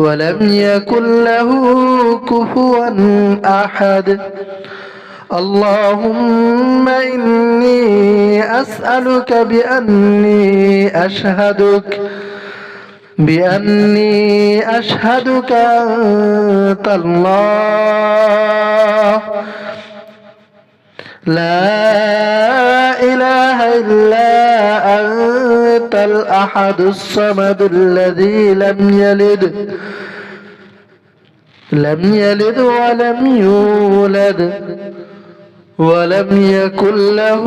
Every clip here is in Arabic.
ولم يكن له كفوا أحد. اللهم إني أسألك بأني أشهدك بأني أشهدك أنت الله. لا إله إلا أنت الأحد الصمد الذي لم يلد لم يلد ولم يولد ولم يكن له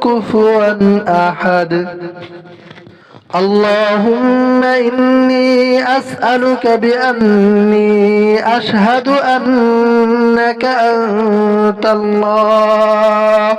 كفوا أحد. اللهم إني أسألك بأني أشهد أنك أنت الله.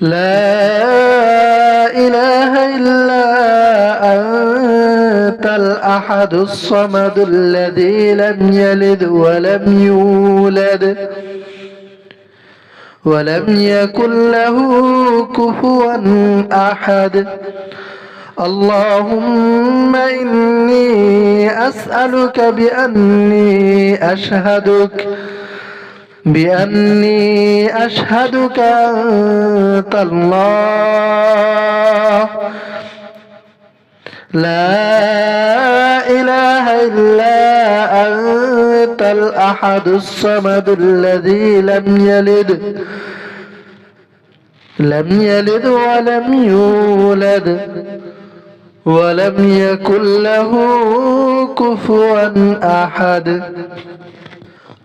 لا إله إلا أنت الأحد الصمد الذي لم يلد ولم يولد ولم يكن له كفوا أحد. اللهم إني أسألك بأني أشهدك بأني أشهدك أنت الله. لا إله إلا أنت الأحد الصمد الذي لم يلد لم يلد ولم يولد ولم يكن له كفوا أحد.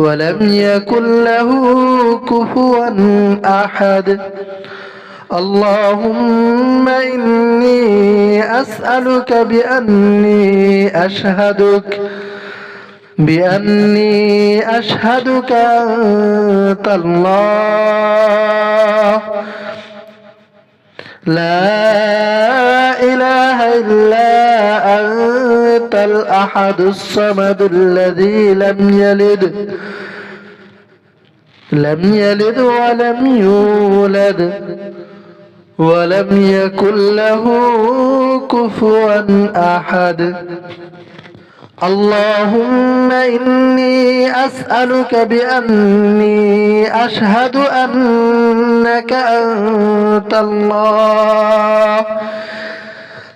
ولم يكن له كفوا أحد. اللهم إني أسألك بأني أشهدك بأني أشهدك أنت الله. لا إله إلا أنت الأحد الصمد الذي لم يلد لم يلد ولم يولد ولم يكن له كفوا أحد. اللهم إني أسألك بأني أشهد أنك أنت الله.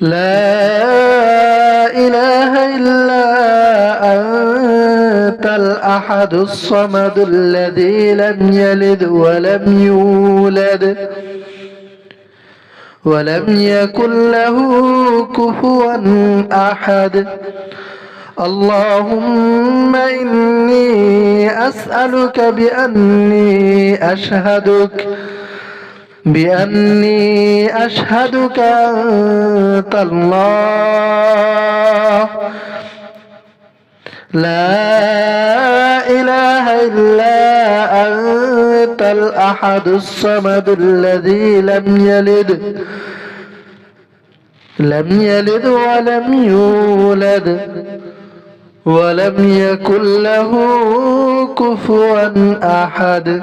لا إله إلا أنت الأحد الصمد الذي لم يلد ولم يولد ولم يكن له كفوا أحد. اللهم إني أسألك بأني أشهدك بأني أشهدك أنت الله لا إله إلا أنت الأحد الصمد الذي لم يلد لم يلد ولم يولد ولم يكن له كفوا أحد.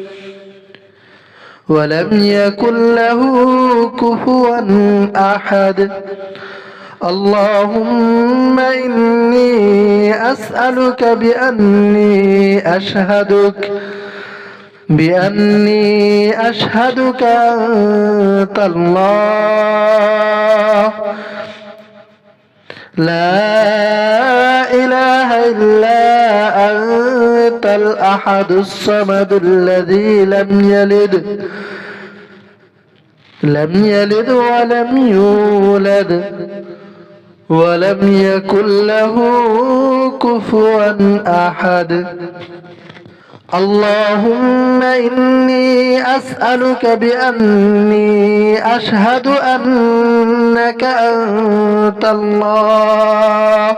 ولم يكن له كفوا أحد. اللهم إني أسألك بأني أشهدك بأني أشهدك أنت الله. لا إله إلا أنت الأحد الصمد الذي لم يلد لم يلد ولم يولد ولم يكن له كفوا أحد. اللهم إني أسألك بأني أشهد أنك أنت الله.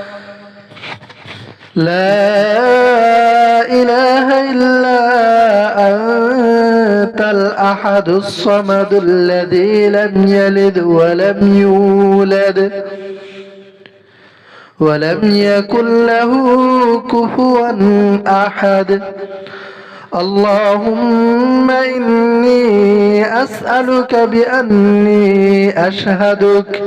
لا إله إلا أنت الأحد الصمد الذي لم يلد ولم يولد ولم يكن له كفوا أحد. اللهم إني أسألك بأني أشهدك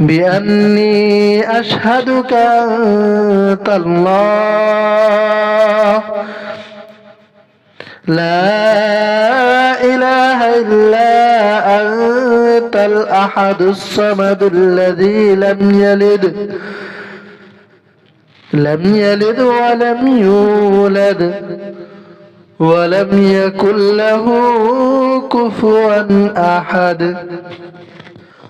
بأني أشهدك أنت الله لا إله إلا أنت الأحد الصمد الذي لم يلد. لم يلد ولم يولد. ولم يكن له كفوا أحد.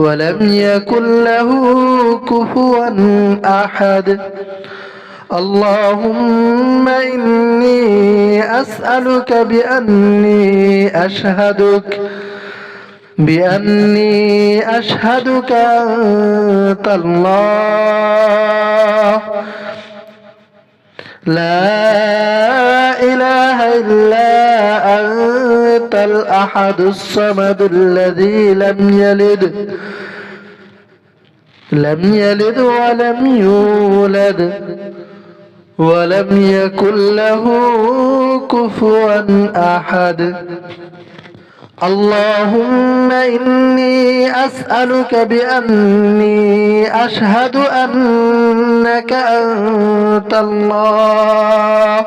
ولم يكن له كفوا أحد. اللهم إني أسألك بأني أشهدك بأني أشهدك أنت الله. لا إله إلا الأحد الصمد الذي لم يلد لم يلد ولم يولد ولم يكن له كفوا أحد. اللهم إني أسألك بأني أشهد أنك أنت الله.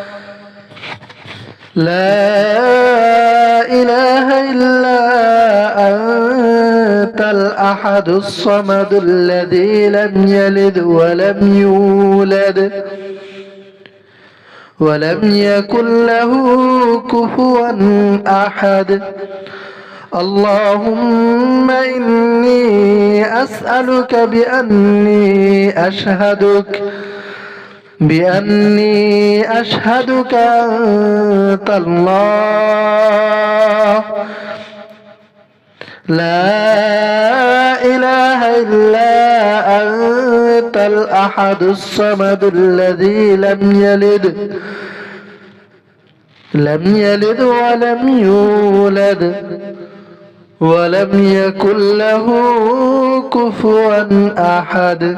لا إله إلا أنت الأحد الصمد الذي لم يلد ولم يولد ولم يكن له كفوا أحد. اللهم إني أسألك بأني أشهدك بأني أشهدك أنت الله. لا إله إلا أنت الأحد الصمد الذي لم يلد لم يلد ولم يولد ولم يكن له كفوا أحد.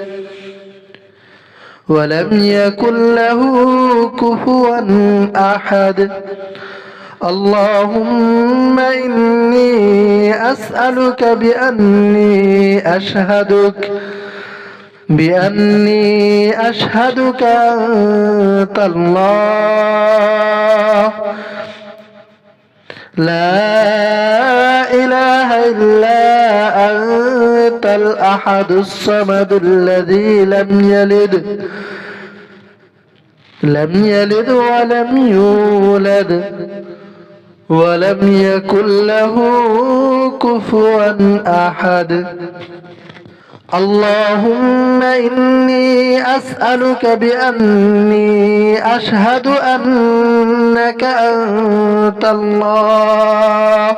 ولم يكن له كفوا أحد. اللهم إني أسألك بأني أشهدك بأني أشهدك أنت الله. لا إله إلا أنت. الأحد الصمد الذي لم يلد لم يلد ولم يولد ولم يكن له كفوا أحد. اللهم إني أسألك بأني أشهد أنك أنت الله.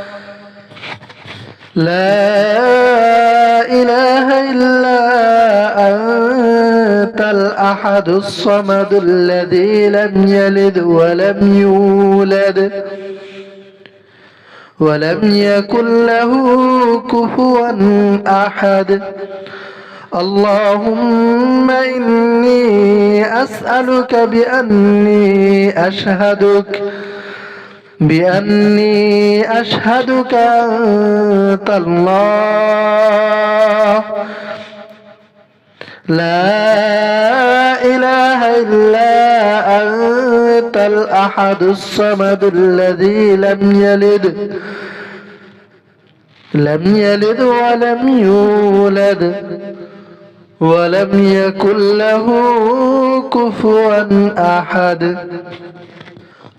لا إله إلا أنت الأحد الصمد الذي لم يلد ولم يولد ولم يكن له كفوا أحد. اللهم إني أسألك بأني أشهدك بأني أشهدك أنت الله. لا إله إلا أنت الأحد الصمد الذي لم يلد. لم يلد ولم يولد. ولم يكن له كفوا أحد.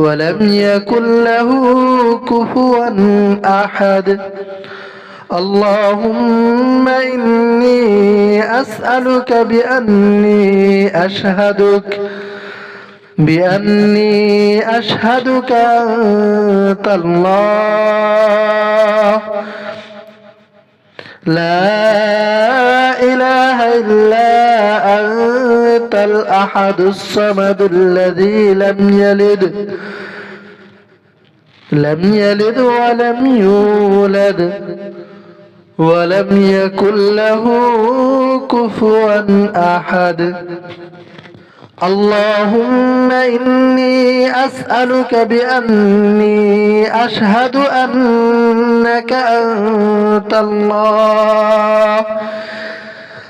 ولم يكن له كفوا أحد. اللهم إني أسألك بأني أشهدك بأني أشهدك أنت الله. لا إله إلا أنت. الأحد الصمد الذي لم يلد لم يلد ولم يولد ولم يكن له كفوا أحد. اللهم إني أسألك بأني أشهد أنك أنت الله.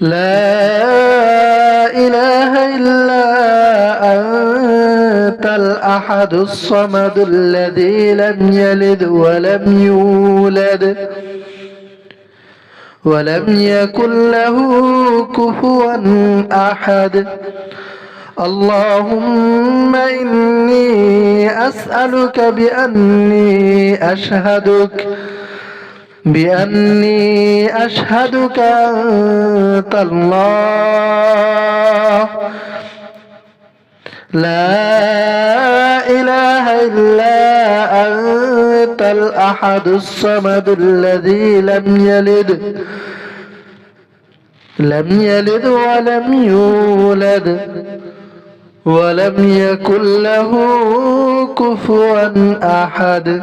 لا إله إلا أنت الأحد الصمد الذي لم يلد ولم يولد ولم يكن له كفوا أحد. اللهم إني أسألك بأني أشهدك بأني أشهدك أنت الله لا إله إلا أنت الأحد الصمد الذي لم يلد. لم يلد ولم يولد. ولم يكن له كفوا أحد.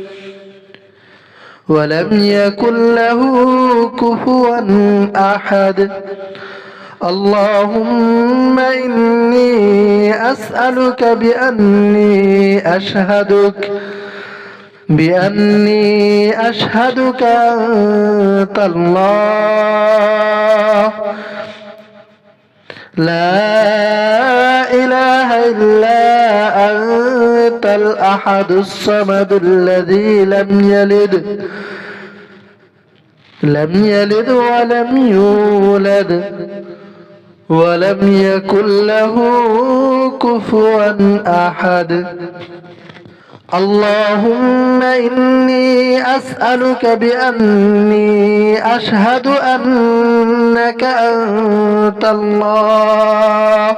ولم يكن له كفوا أحد. اللهم إني أسألك بأني أشهدك بأني أشهدك أنت الله. لا إله إلا أنت. الأحد الصمد الذي لم يلد لم يلد ولم يولد ولم يكن له كفوا أحد. اللهم إني أسألك بأني أشهد أنك أنت الله.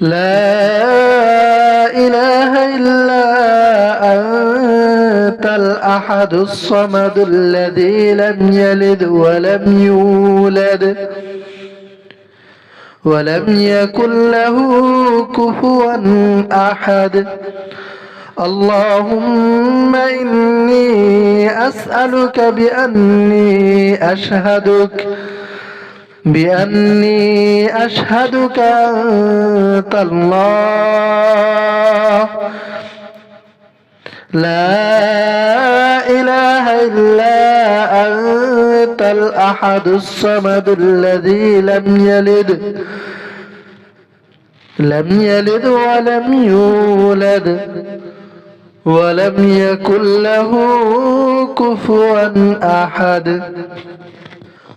لا إله إلا أنت الأحد الصمد الذي لم يلد ولم يولد ولم يكن له كفوا أحد. اللهم إني أسألك بأني أشهدك بأني أشهدك أنت الله لا إله إلا أنت الأحد الصمد الذي لم يلد. لم يلد ولم يولد. ولم يكن له كفوا أحد.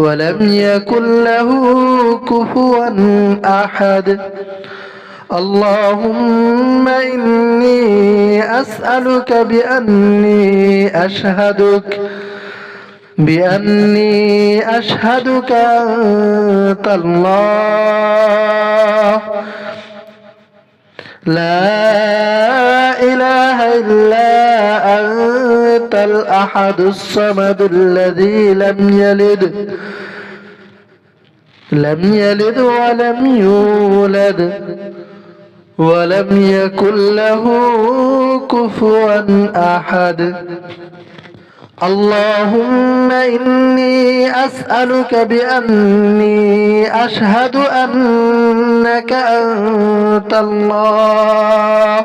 ولم يكن له كفوا أحد. اللهم إني أسألك بأني أشهدك بأني أشهدك أنت الله. لا إله إلا أنت. الأحد الصمد الذي لم يلد لم يلد ولم يولد ولم يكن له كفوا أحد. اللهم إني أسألك بأني أشهد أنك أنت الله.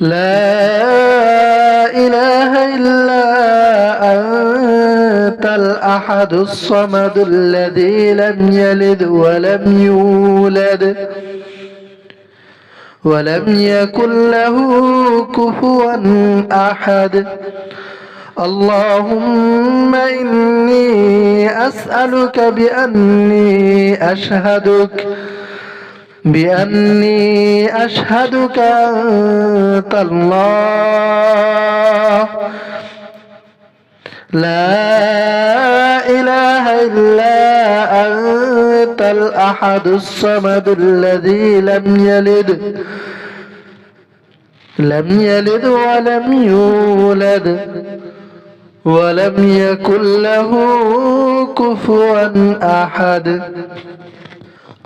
لا إله إلا أنت الأحد الصمد الذي لم يلد ولم يولد ولم يكن له كفوا أحد. اللهم إني أسألك بأني أشهدك بأني أشهدك أنت الله. لا إله إلا أنت الأحد الصمد الذي لم يلد لم يلد ولم يولد ولم يكن له كفوا أحد.